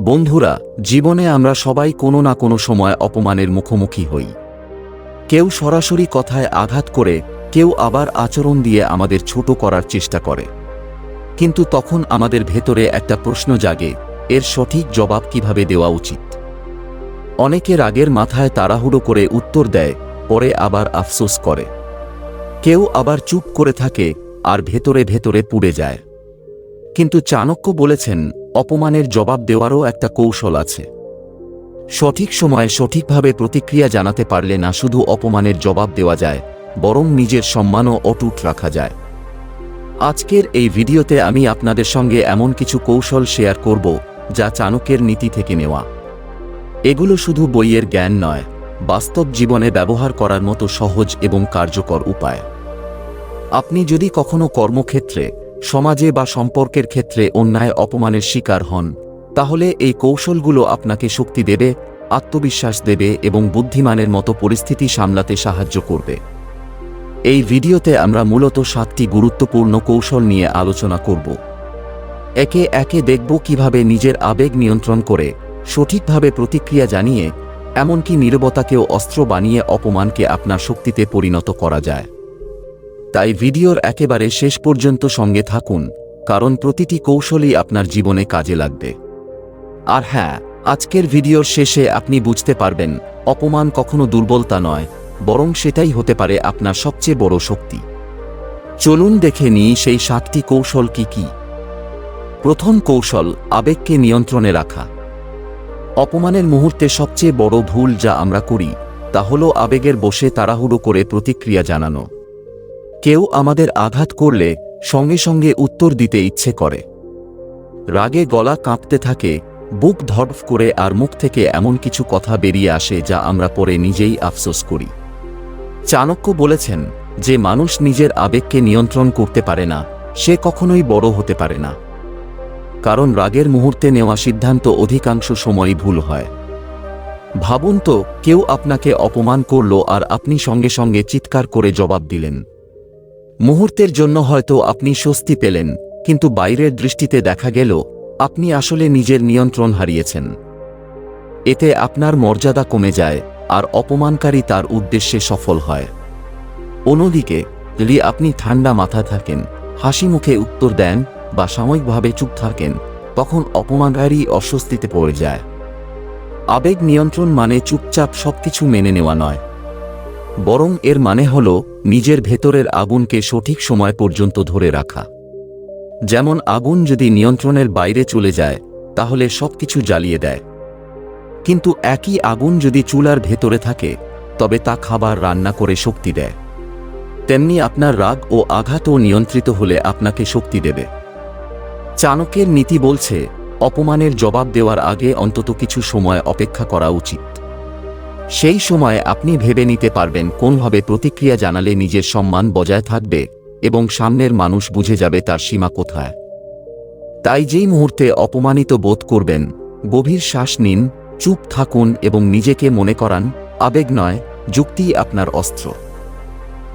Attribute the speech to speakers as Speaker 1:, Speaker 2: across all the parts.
Speaker 1: বন্ধুরা, জীবনে আমরা সবাই কোনো না কোনো সময় অপমানের মুখোমুখি হই। কেউ সরাসরি কথায় আঘাত করে, কেউ আবার আচরণ দিয়ে আমাদের ছোট করার চেষ্টা করে। কিন্তু তখন আমাদের ভেতরে একটা প্রশ্ন জাগে, এর সঠিক জবাব কীভাবে দেওয়া উচিত? অনেকে রাগের মাথায় তাড়াহুড়ো করে উত্তর দেয়, পরে আবার আফসোস করে। কেউ আবার চুপ করে থাকে, আর ভেতরে ভেতরে পুড়ে যায়। কিন্তু চাণক্য বলেছেন, অপমানের জবাব দেওয়ারও একটা কৌশল আছে। সঠিক সময়ে সঠিকভাবে প্রতিক্রিয়া জানাতে পারলে না শুধু অপমানের জবাব দেওয়া যায়, বরং নিজের সম্মানও অটুট রাখা যায়। আজকের এই ভিডিওতে আমি আপনাদের সঙ্গে এমন কিছু কৌশল শেয়ার করব, যা চাণক্যের নীতি থেকে নেওয়া। এগুলো শুধু বইয়ের জ্ঞান নয়, বাস্তব জীবনে ব্যবহার করার মতো সহজ এবং কার্যকর উপায়। আপনি যদি কখনো কর্মক্ষেত্রে সমাজে বা সম্পর্কের ক্ষেত্রে অন্যায় অপমানের শিকার হন, তাহলে এই কৌশলগুলো আপনাকে শক্তি দেবে, আত্মবিশ্বাস দেবে এবং বুদ্ধিমানের মতো পরিস্থিতি সামলাতে সাহায্য করবে। এই ভিডিওতে আমরা মূলত সাতটি গুরুত্বপূর্ণ কৌশল নিয়ে আলোচনা করব। একে একে দেখব কীভাবে নিজের আবেগ নিয়ন্ত্রণ করে, সঠিকভাবে প্রতিক্রিয়া জানিয়ে, এমনকি নীরবতাকেও অস্ত্র বানিয়ে অপমানকে আপনার শক্তিতে পরিণত করা যায়। তাই ভিডিওর একেবারে শেষ পর্যন্ত সঙ্গে থাকুন, কারণ প্রতিটি কৌশলই আপনার জীবনে কাজে লাগবে। আর হ্যাঁ আজকের ভিডিওর শেষে আপনি বুঝতে পারবেন, অপমান কখনো দুর্বলতা নয়, বরং সেটাই হতে পারে আপনার সবচেয়ে বড় শক্তি। চলুন দেখে নিই সেই সাতটি কৌশল কি কি। প্রথম কৌশল, আবেগকে নিয়ন্ত্রণে রাখা। অপমানের মুহূর্তে সবচেয়ে বড় ভুল যা আমরা করি, তা হল আবেগের বসে তাড়াহুড়ো করে প্রতিক্রিয়া জানানো। কেউ আমাদের আঘাত করলে সঙ্গে সঙ্গে উত্তর দিতে ইচ্ছে করে। রাগে গলা কাঁপতে থাকে, বুক ধড়ফ করে আর মুখ থেকে এমন কিছু কথা বেরিয়ে আসে যা আমরা পরে নিজেই আফসোস করি। চাণক্য বলেছেন যে মানুষ নিজের আবেগকে নিয়ন্ত্রণ করতে পারে না, সে কখনোই বড় হতে পারে না। কারণ রাগের মুহূর্তে নেওয়া সিদ্ধান্ত অধিকাংশ সময়ই ভুল হয়। ভাবুন তো, কেউ আপনাকে অপমান করল আর আপনি সঙ্গে সঙ্গে চিৎকার করে জবাব দিলেন। মুহূর্তের জন্য হয়তো আপনি স্বস্তি পেলেন, কিন্তু বাইরের দৃষ্টিতে দেখা গেল, আপনি আসলে নিজের নিয়ন্ত্রণ হারিয়েছেন। এতে আপনার মর্যাদা কমে যায়, আর অপমানকারী তার উদ্দেশ্যে সফল হয়। অন্যদিকে, যদি আপনি ঠান্ডা মাথা থাকেন, হাসি মুখে উত্তর দেন, বা সাময়িকভাবে চুপ থাকেন, তখন অপমানকারী অস্বস্তিতে পড়ে যায়। আবেগ নিয়ন্ত্রণ মানে চুপচাপ সবকিছু মেনে নেওয়া নয়। বরং এর মানে হল, নিজের ভেতরের আগুনকে সঠিক সময় পর্যন্ত ধরে রাখা। যেমন আগুন যদি নিয়ন্ত্রণের বাইরে চলে যায়, তাহলে সবকিছু জ্বালিয়ে দেয়। কিন্তু একই আগুন যদি চুলার ভেতরে থাকে, তবে তা খাবার রান্না করে শক্তি দেয়। তেমনি আপনার রাগ ও আঘাতও নিয়ন্ত্রিত হলে আপনাকে শক্তি দেবে। চাণকের নীতি বলছে, অপমানের জবাব দেওয়ার আগে অন্তত কিছু সময় অপেক্ষা করা উচিত। সেই সময় আপনি ভেবে নিতে পারবেন কোনভাবে প্রতিক্রিয়া জানালে নিজের সম্মান বজায় থাকবে এবং সামনের মানুষ বুঝে যাবে তার সীমা কোথায়। তাই যেই মুহূর্তে অপমানিত বোধ করবেন, গভীর শ্বাস নিন, চুপ থাকুন এবং নিজেকে মনে করান, আবেগ নয় যুক্তিই আপনার অস্ত্র।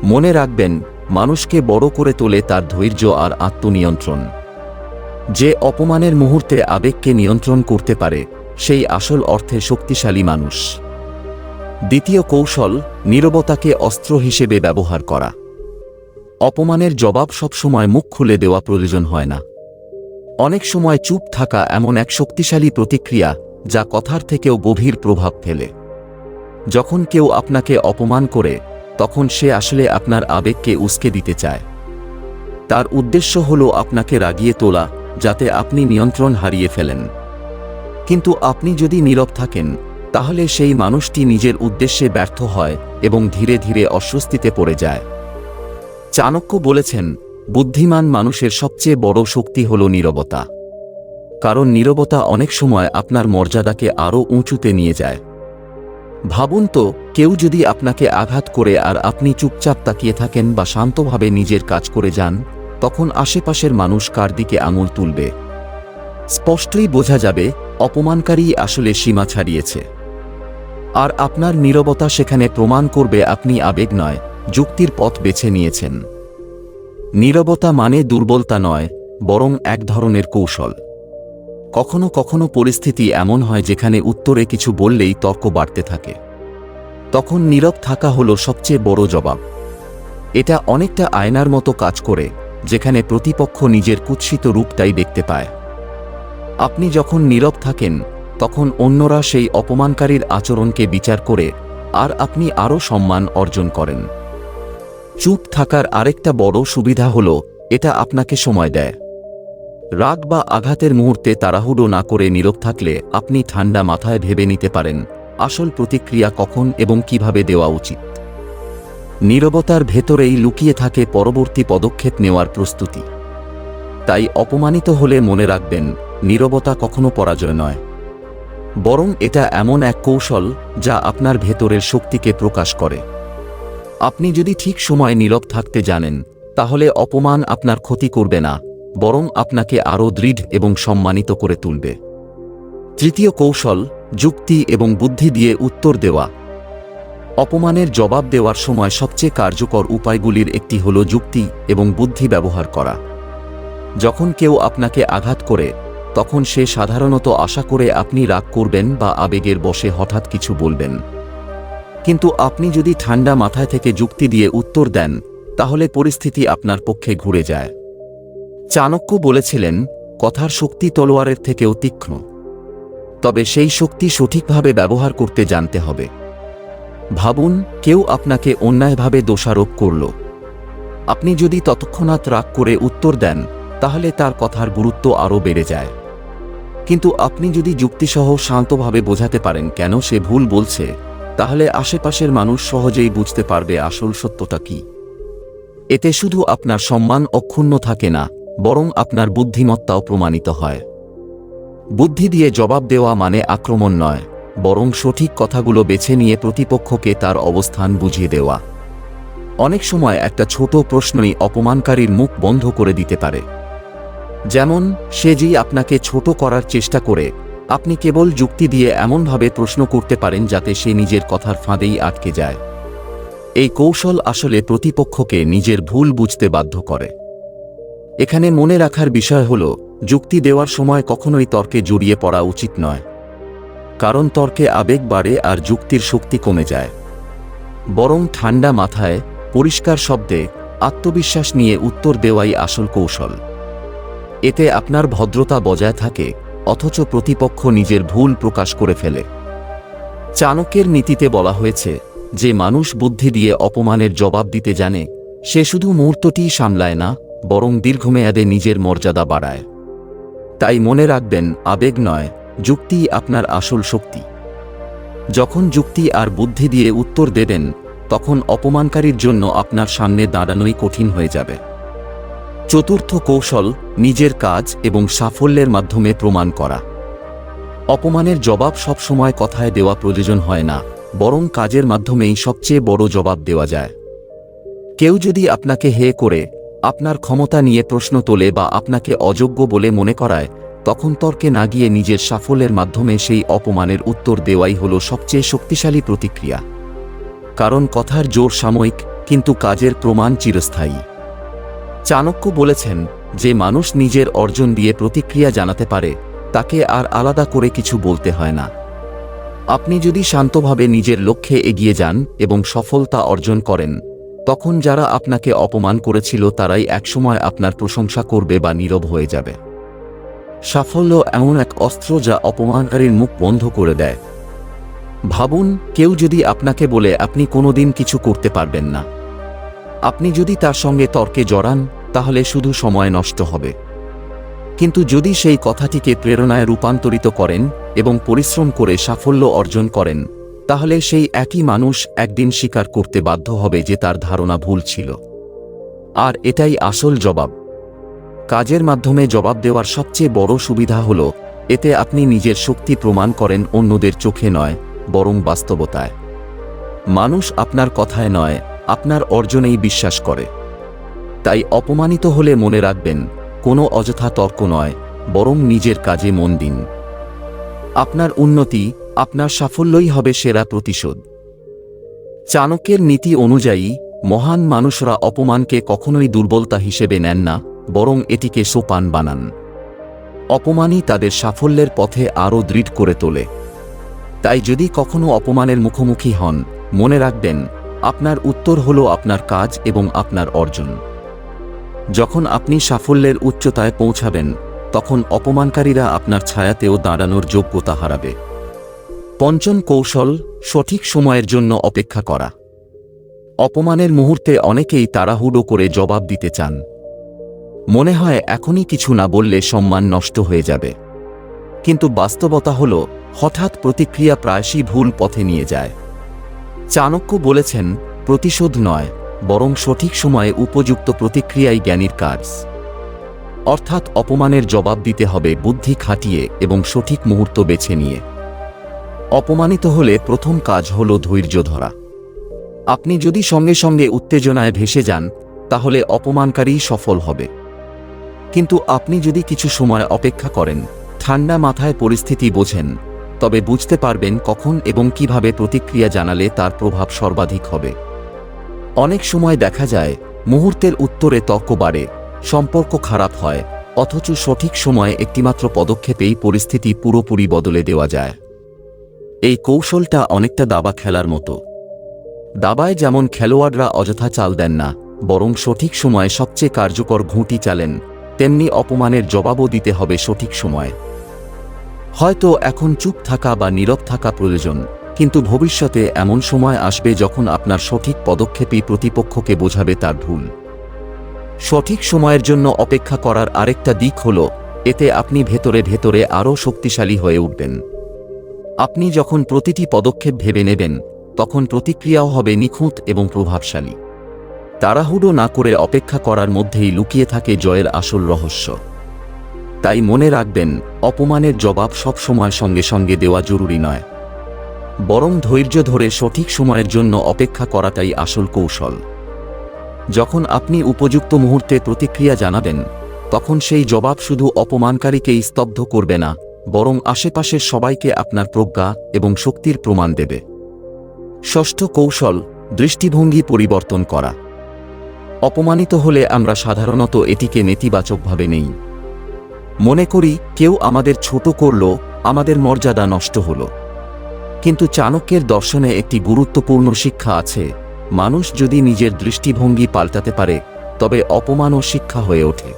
Speaker 1: মনে রাখবেন, মানুষকে বড় করে তোলে তার ধৈর্য আর আত্মনিয়ন্ত্রণ। যে অপমানের মুহূর্তে আবেগকে নিয়ন্ত্রণ করতে পারে, সেই আসল অর্থে শক্তিশালী মানুষ। দ্বিতীয় কৌশল, নীরবতাকে অস্ত্র হিসেবে ব্যবহার করা। অপমানের জবাব সবসময় মুখ খুলে দেওয়া প্রয়োজন হয় না। অনেক সময় চুপ থাকা এমন এক শক্তিশালী প্রতিক্রিয়া যা কথার থেকেও গভীর প্রভাব ফেলে। যখন কেউ আপনাকে অপমান করে, তখন সে আসলে আপনার আবেগকে উস্কে দিতে চায়। তার উদ্দেশ্য হল আপনাকে রাগিয়ে তোলা, যাতে আপনি নিয়ন্ত্রণ হারিয়ে ফেলেন। কিন্তু আপনি যদি নীরব থাকেন তাহলে সেই মানুষটি নিজের উদ্দেশ্যে ব্যর্থ হয় এবং ধীরে ধীরে অস্বস্তিতে পড়ে যায়। চাণক্য বলেছেন, বুদ্ধিমান মানুষের সবচেয়ে বড় শক্তি হল নীরবতা। কারণ নীরবতা অনেক সময় আপনার মর্যাদাকে আরও উঁচুতে নিয়ে যায়। ভাবুন তো, কেউ যদি আপনাকে আঘাত করে আর আপনি চুপচাপ তাকিয়ে থাকেন বা শান্তভাবে নিজের কাজ করে যান, তখন আশেপাশের মানুষ কার দিকে আঙুল তুলবে? স্পষ্টই বোঝা যাবে, অপমানকারী আসলে সীমা ছাড়িয়েছে। আর আপনার নীরবতা সেখানে প্রমাণ করবে আপনি আবেগ নয়, যুক্তির পথ বেছে নিয়েছেন। নীরবতা মানে দুর্বলতা নয়, বরং এক ধরনের কৌশল। কখনো কখনো পরিস্থিতি এমন হয় যেখানে উত্তরে কিছু বললেই তর্ক বাড়তে থাকে। তখন নীরব থাকা হলো সবচেয়ে বড় জবাব। এটা অনেকটা আয়নার মতো কাজ করে, যেখানে প্রতিপক্ষ নিজের কুৎসিত রূপটাই দেখতে পায়। আপনি যখন নীরব থাকেন তখন অন্যরা সেই অপমানকারীর আচরণকে বিচার করে আর আপনি আরও সম্মান অর্জন করেন। চুপ থাকার আরেকটা বড় সুবিধা হল, এটা আপনাকে সময় দেয়। রাগ বা আঘাতের মুহূর্তে তাড়াহুড়ো না করে নীরব থাকলে আপনি ঠান্ডা মাথায় ভেবে নিতে পারেন, আসল প্রতিক্রিয়া কখন এবং কীভাবে দেওয়া উচিত। নীরবতার ভেতরেই লুকিয়ে থাকে পরবর্তী পদক্ষেপ নেওয়ার প্রস্তুতি। তাই অপমানিত হলে মনে রাখবেন, নীরবতা কখনো পরাজয় নয়। বরং এটা এমন এক কৌশল যা আপনার ভেতরের শক্তিকে প্রকাশ করে। আপনি যদি ঠিক সময় নীরব থাকতে জানেন, তাহলে অপমান আপনার ক্ষতি করবে না, বরং আপনাকে আরও দৃঢ় এবং সম্মানিত করে তুলবে। তৃতীয় কৌশল, যুক্তি এবং বুদ্ধি দিয়ে উত্তর দেওয়া। অপমানের জবাব দেওয়ার সময় সবচেয়ে কার্যকর উপায়গুলির একটি হল যুক্তি এবং বুদ্ধি ব্যবহার করা। যখন কেউ আপনাকে আঘাত করে তখন সে সাধারণত আশা করে আপনি রাগ করবেন বা আবেগের বসে হঠাৎ কিছু বলবেন। কিন্তু আপনি যদি ঠান্ডা মাথায় থেকে যুক্তি দিয়ে উত্তর দেন, তাহলে পরিস্থিতি আপনার পক্ষে ঘুরে যায়। চাণক্য বলেছিলেন, কথার শক্তি তলোয়ারের থেকেও তীক্ষ্ণ। তবে সেই শক্তি সঠিকভাবে ব্যবহার করতে জানতে হবে। ভাবুন, কেউ আপনাকে অন্যায়ভাবে দোষারোপ করল। আপনি যদি তৎক্ষণাৎ রাগ করে উত্তর দেন, তাহলে তার কথার গুরুত্ব আরও বেড়ে যায়। কিন্তু আপনি যদি যুক্তিসহ শান্তভাবে বোঝাতে পারেন কেন সে ভুল বলছে, তাহলে আশেপাশের মানুষ সহজেই বুঝতে পারবে আসল সত্যটা কি। এতে শুধু আপনার সম্মান অক্ষুণ্ণ থাকে না, বরং আপনার বুদ্ধিমত্তাও প্রমাণিত হয়। বুদ্ধি দিয়ে জবাব দেওয়া মানে আক্রমণ নয়, বরং সঠিক কথাগুলো বেছে নিয়ে প্রতিপক্ষকে তার অবস্থান বুঝিয়ে দেওয়া। অনেক সময় একটা ছোট প্রশ্নই অপমানকারীর মুখ বন্ধ করে দিতে পারে। যেমন সে যেই আপনাকে ছোট করার চেষ্টা করে, আপনি কেবল যুক্তি দিয়ে এমনভাবে প্রশ্ন করতে পারেন যাতে সে নিজের কথার ফাঁদেই আটকে যায়। এই কৌশল আসলে প্রতিপক্ষকে নিজের ভুল বুঝতে বাধ্য করে। এখানে মনে রাখার বিষয় হল, যুক্তি দেওয়ার সময় কখনোই তর্কে জড়িয়ে পড়া উচিত নয়। কারণ তর্কে আবেগ বাড়ে আর যুক্তির শক্তি কমে যায়। বরং ঠান্ডা মাথায়, পরিষ্কার শব্দে, আত্মবিশ্বাস নিয়ে উত্তর দেওয়াই আসল কৌশল। এতে আপনার ভদ্রতা বজায় থাকে, অথচ প্রতিপক্ষ নিজের ভুল প্রকাশ করে ফেলে। চাণক্যের নীতিতে বলা হয়েছে, যে মানুষ বুদ্ধি দিয়ে অপমানের জবাব দিতে জানে, সে শুধু মুহূর্তটিই সামলায় না, বরং দীর্ঘমেয়াদে নিজের মর্যাদা বাড়ায়। তাই মনে রাখবেন, আবেগ নয় যুক্তিই আপনার আসল শক্তি। যখন যুক্তি আর বুদ্ধি দিয়ে উত্তর দেবেন, তখন অপমানকারীর জন্য আপনার সামনে দাঁড়ানোই কঠিন হয়ে যাবে। চতুর্থ কৌশল, নিজের কাজ এবং সাফল্যের মাধ্যমে প্রমাণ করা। অপমানের জবাব সবসময় কথায় দেওয়া প্রয়োজন হয় না, বরং কাজের মাধ্যমেই সবচেয়ে বড় জবাব দেওয়া যায়। কেউ যদি আপনাকে হে করে, আপনার ক্ষমতা নিয়ে প্রশ্ন তোলে বা আপনাকে অযোগ্য বলে মনে করায়, তখন তর্কে না গিয়ে নিজের সাফল্যের মাধ্যমে সেই অপমানের উত্তর দেওয়াই হল সবচেয়ে শক্তিশালী প্রতিক্রিয়া। কারণ কথার জোর সাময়িক, কিন্তু কাজের প্রমাণ চিরস্থায়ী। চাণক্য বলেছেন যে মানুষ নিজের অর্জন দিয়ে প্রতিক্রিয়া জানাতে পারে, তাকে আর আলাদা করে কিছু বলতে হয় না। আপনি যদি শান্তভাবে নিজের লক্ষ্যে এগিয়ে যান এবং সফলতা অর্জন করেন, তখন যারা আপনাকে অপমান করেছিল তারাই একসময় আপনার প্রশংসা করবে বা নীরব হয়ে যাবে। সাফল্য এমন এক অস্ত্র যা অপমানকারীর মুখ বন্ধ করে দেয়। ভাবুন, কেউ যদি আপনাকে বলে আপনি কোনোদিন কিছু করতে পারবেন না। আপনি যদি তার সঙ্গে তর্কে জড়ান, তাহলে শুধু সময় নষ্ট হবে। কিন্তু যদি সেই কথাটিকে প্রেরণায় রূপান্তরিত করেন এবং পরিশ্রম করে সাফল্য অর্জন করেন, তাহলে সেই একই মানুষ একদিন স্বীকার করতে বাধ্য হবে যে তার ধারণা ভুল ছিল। আর এটাই আসল জবাব। কাজের মাধ্যমে জবাব দেওয়ার সবচেয়ে বড় সুবিধা হল, এতে আপনি নিজের শক্তি প্রমাণ করেন অন্যদের চোখে নয়, বরং বাস্তবতায়। মানুষ আপনার কথায় নয় আপনার অর্জনেই বিশ্বাস করে। তাই অপমানিত হলে মনে রাখবেন, কোনো অযথা তর্ক নয়, বরং নিজের কাজে মন দিন। আপনার উন্নতি আপনার সাফল্যই হবে সেরা প্রতিশোধ। চাণক্যের নীতি অনুযায়ী, মহান মানুষরা অপমানকে কখনোই দুর্বলতা হিসেবে নেন না, বরং এটিকে সোপান বানান। অপমানই তাদের সাফল্যের পথে আরও দৃঢ় করে তোলে। তাই যদি কখনো অপমানের মুখোমুখি হন, মনে রাখবেন আপনার উত্তর হল আপনার কাজ এবং আপনার অর্জন। যখন আপনি সাফল্যের উচ্চতায় পৌঁছাবেন, তখন অপমানকারীরা আপনার ছায়াতেও দাঁড়ানোর যোগ্যতা হারাবে। পঞ্চম কৌশল, সঠিক সময়ের জন্য অপেক্ষা করা। অপমানের মুহূর্তে অনেকেই তাড়াহুড়ো করে জবাব দিতে চান। মনে হয় এখনই কিছু না বললে সম্মান নষ্ট হয়ে যাবে। কিন্তু বাস্তবতা হল, হঠাৎ প্রতিক্রিয়া প্রায়শই ভুল পথে নিয়ে যায়। চাণক্য বলেছেন, প্রতিশোধ নয়, বরং সঠিক সময়ে উপযুক্ত প্রতিক্রিয়াই জ্ঞানীর কাজ। অর্থাৎ অপমানের জবাব দিতে হবে বুদ্ধি খাটিয়ে এবং সঠিক মুহূর্ত বেছে নিয়ে। অপমানিত হলে প্রথম কাজ হল ধৈর্য ধরা। আপনি যদি সঙ্গে সঙ্গে উত্তেজনায় ভেসে যান, তাহলে অপমানকারী সফল হবে। কিন্তু আপনি যদি কিছু সময় অপেক্ষা করেন, ঠান্ডা মাথায় পরিস্থিতি বোঝেন তবে বুঝতে পারবেন কখন এবং কীভাবে প্রতিক্রিয়া জানালে তার প্রভাব সর্বাধিক হবে। অনেক সময় দেখা যায়, মুহূর্তের উত্তরে তর্ক বাড়ে, সম্পর্ক খারাপ হয়, অথচ সঠিক সময়ে একটিমাত্র পদক্ষেপেই পরিস্থিতি পুরোপুরি বদলে দেওয়া যায়। এই কৌশলটা অনেকটা দাবা খেলার মতো। দাবায় যেমন খেলোয়াড়রা অযথা চাল দেন না, বরং সঠিক সময়ে সবচেয়ে কার্যকর ঘুঁটি চালেন, তেমনি অপমানের জবাবও দিতে হবে সঠিক সময়ে। হয়তো এখন চুপ থাকা বা নীরব থাকা প্রয়োজন, কিন্তু ভবিষ্যতে এমন সময় আসবে যখন আপনার সঠিক পদক্ষেপই প্রতিপক্ষকে বোঝাবে তার ভুল। সঠিক সময়ের জন্য অপেক্ষা করার আরেকটা দিক হল, এতে আপনি ভেতরে ভেতরে আরও শক্তিশালী হয়ে উঠবেন। আপনি যখন প্রতিটি পদক্ষেপ ভেবে নেবেন, তখন প্রতিক্রিয়াও হবে নিখুঁত এবং প্রভাবশালী। তাড়াহুড়ো না করে অপেক্ষা করার মধ্যেই লুকিয়ে থাকে জয়ের আসল রহস্য। তাই মনে রাখবেন, অপমানের জবাব সব সময় সঙ্গে সঙ্গে দেওয়া জরুরি নয়। বরং ধৈর্য ধরে সঠিক সময়ের জন্য অপেক্ষা করাটাই আসল কৌশল। যখন আপনি উপযুক্ত মুহূর্তে প্রতিক্রিয়া জানাবেন, তখন সেই জবাব শুধু অপমানকারীকেই স্তব্ধ করবে না, বরং আশেপাশের সবাইকে আপনার প্রজ্ঞা এবং শক্তির প্রমাণ দেবে। ষষ্ঠ কৌশল, দৃষ্টিভঙ্গি পরিবর্তন করা। অপমানিত হলে আমরা সাধারণত এটিকে নেতিবাচকভাবে নেই। মনে করি কেউ আমাদের ছোট করল, আমাদের মর্যাদা নষ্ট হল। কিন্তু চাণক্যের দর্শনে একটি গুরুত্বপূর্ণ শিক্ষা আছে, মানুষ যদি নিজের দৃষ্টিভঙ্গি পাল্টাতে পারে, তবে অপমানও শিক্ষা হয়ে ওঠে।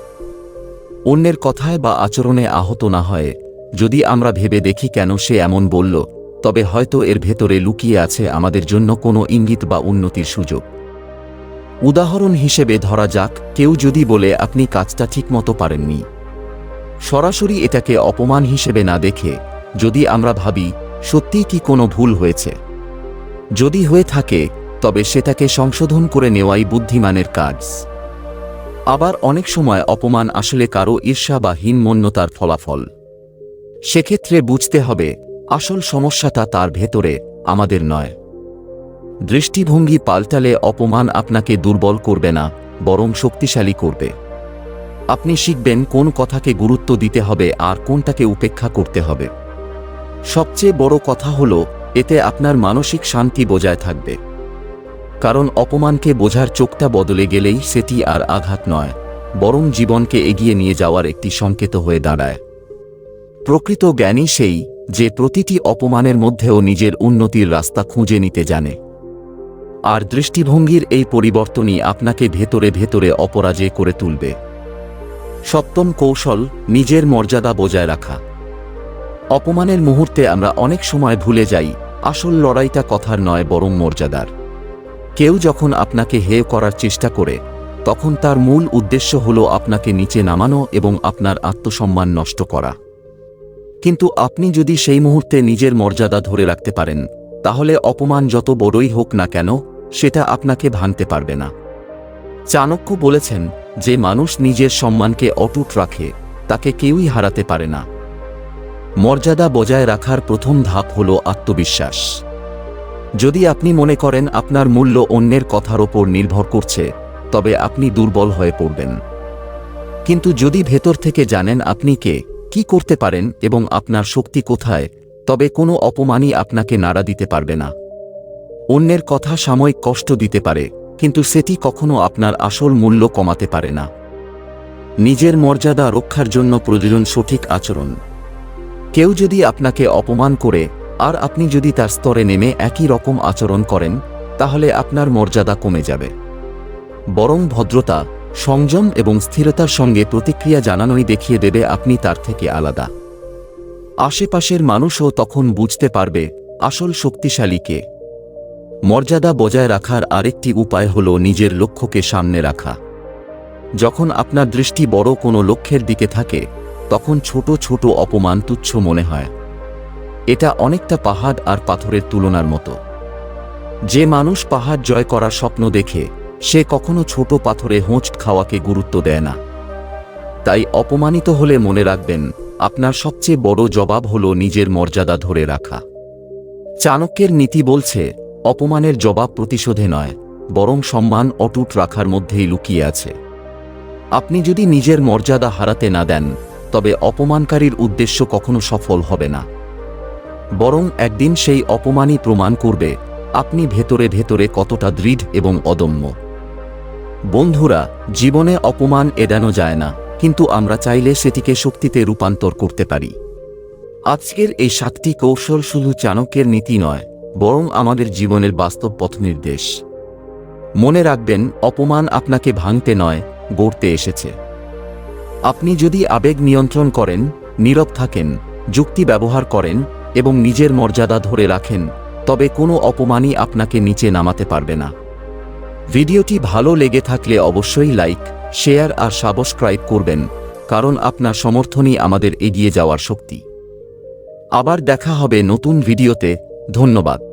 Speaker 1: অন্যের কথায় বা আচরণে আহত না হয়, যদি আমরা ভেবে দেখি কেন সে এমন বলল, তবে হয়তো এর ভেতরে লুকিয়ে আছে আমাদের জন্য কোনো ইঙ্গিত বা উন্নতির সুযোগ। উদাহরণ হিসেবে ধরা যাক, কেউ যদি বলে, আপনি কাজটা ঠিকমতো পারেননি। সরাসরি এটাকে অপমান হিসেবে না দেখে যদি আমরা ভাবি সত্যিই কি কোনো ভুল হয়েছে? যদি হয়ে থাকে, তবে সেটাকে সংশোধন করে নেওয়াই বুদ্ধিমানের কাজ। আবার অনেক সময় অপমান আসলে কারও ঈর্ষা বা হীনমন্যতার ফলাফল। সেক্ষেত্রে বুঝতে হবে, আসল সমস্যাটা তার ভেতরে, আমাদের নয়। দৃষ্টিভঙ্গি পাল্টালে অপমান আপনাকে দুর্বল করবে না, বরং শক্তিশালী করবে। আপনি শিখবেন কোন কথাকে গুরুত্ব দিতে হবে আর কোনটাকে উপেক্ষা করতে হবে। সবচেয়ে বড় কথা হল, এতে আপনার মানসিক শান্তি বজায় থাকবে। কারণ অপমানকে বোঝার চোখটা বদলে গেলেই সেটি আর আঘাত নয়, বরং জীবনকে এগিয়ে নিয়ে যাওয়ার একটি সংকেত হয়ে দাঁড়ায়। প্রকৃত জ্ঞানী সেই, যে প্রতিটি অপমানের মধ্যেও নিজের উন্নতির রাস্তা খুঁজে নিতে জানে। আর দৃষ্টিভঙ্গির এই পরিবর্তনই আপনাকে ভেতরে ভেতরে অপরাজয় করে তুলবে। সপ্তম কৌশল, নিজের মর্যাদা বজায় রাখা। অপমানের মুহূর্তে আমরা অনেক সময় ভুলে যাই, আসল লড়াইটা কথার নয়, বরং মর্যাদার। কেউ যখন আপনাকে হেয় করার চেষ্টা করে, তখন তার মূল উদ্দেশ্য হল আপনাকে নিচে নামানো এবং আপনার আত্মসম্মান নষ্ট করা। কিন্তু আপনি যদি সেই মুহূর্তে নিজের মর্যাদা ধরে রাখতে পারেন, তাহলে অপমান যত বড়ই হোক না কেন, সেটা আপনাকে ভাঙতে পারবে না। চাণক্য বলেছেন যে মানুষ নিজের সম্মানকে অটুট রাখে, তাকে কেউই হারাতে পারে না। মর্যাদা বজায় রাখার প্রথম ধাপ হল আত্মবিশ্বাস। যদি আপনি মনে করেন আপনার মূল্য অন্যের কথার ওপর নির্ভর করছে, তবে আপনি দুর্বল হয়ে পড়বেন। কিন্তু যদি ভেতর থেকে জানেন আপনি কে, কি করতে পারেন এবং আপনার শক্তি কোথায়, তবে কোনো অপমানই আপনাকে নাড়া দিতে পারবে না। অন্যের কথা সাময়িক কষ্ট দিতে পারে কিন্তু সেটি কখনো আপনার আসল মূল্য কমাতে পারে না। নিজের মর্যাদা রক্ষার জন্য প্রয়োজন সঠিক আচরণ। কেউ যদি আপনাকে অপমান করে, আর আপনি যদি তার স্তরে নেমে একই রকম আচরণ করেন, তাহলে আপনার মর্যাদা কমে যাবে। বরং ভদ্রতা, সংযম এবং স্থিরতার সঙ্গে প্রতিক্রিয়া জানানোই দেখিয়ে দেবে আপনি তার থেকে আলাদা। আশেপাশের মানুষও তখন বুঝতে পারবে, আসল শক্তিশালী কে। মর্যাদা বজায় রাখার আরেকটি উপায় হল নিজের লক্ষ্যকে সামনে রাখা। যখন আপনার দৃষ্টি বড় কোনো লক্ষ্যের দিকে থাকে, তখন ছোট ছোট অপমান তুচ্ছ মনে হয়। এটা অনেকটা পাহাড় আর পাথরের তুলনার মতো। যে মানুষ পাহাড় জয় করার স্বপ্ন দেখে, সে কখনো ছোট পাথরে হোঁচ খাওয়াকে গুরুত্ব দেয় না। তাই অপমানিত হলে মনে রাখবেন, আপনার সবচেয়ে বড় জবাব হল নিজের মর্যাদা ধরে রাখা। চাণক্যের নীতি বলছে অপমানের জবাব প্রতিশোধে নয়, বরং সম্মান অটুট রাখার মধ্যেই লুকিয়ে আছে। আপনি যদি নিজের মর্যাদা হারাতে না দেন, তবে অপমানকারীর উদ্দেশ্য কখনো সফল হবে না। বরং একদিন সেই অপমানই প্রমাণ করবে, আপনি ভেতরে ভেতরে কতটা দৃঢ় এবং অদম্য। বন্ধুরা, জীবনে অপমান এড়ানো যায় না, কিন্তু আমরা চাইলে সেটিকে শক্তিতে রূপান্তর করতে পারি। আজকের এই সাতটি কৌশল শুধু চাণক্যের নীতি নয় বরং আমাদের জীবনের বাস্তব পথ নির্দেশ মনে রাখবেন, অপমান আপনাকে ভাঙতে নয়, গড়তে এসেছে। আপনি যদি আবেগ নিয়ন্ত্রণ করেন, নীরব থাকেন, যুক্তি ব্যবহার করেন এবং নিজের মর্যাদা ধরে রাখেন, তবে কোনো অপমানই আপনাকে নিচে নামাতে পারবে না। ভিডিওটি ভালো লেগে থাকলে অবশ্যই লাইক, শেয়ার আর সাবস্ক্রাইব করবেন, কারণ আপনার সমর্থনই আমাদের এগিয়ে যাওয়ার শক্তি। আবার দেখা হবে নতুন ভিডিওতে ধন্যবাদ।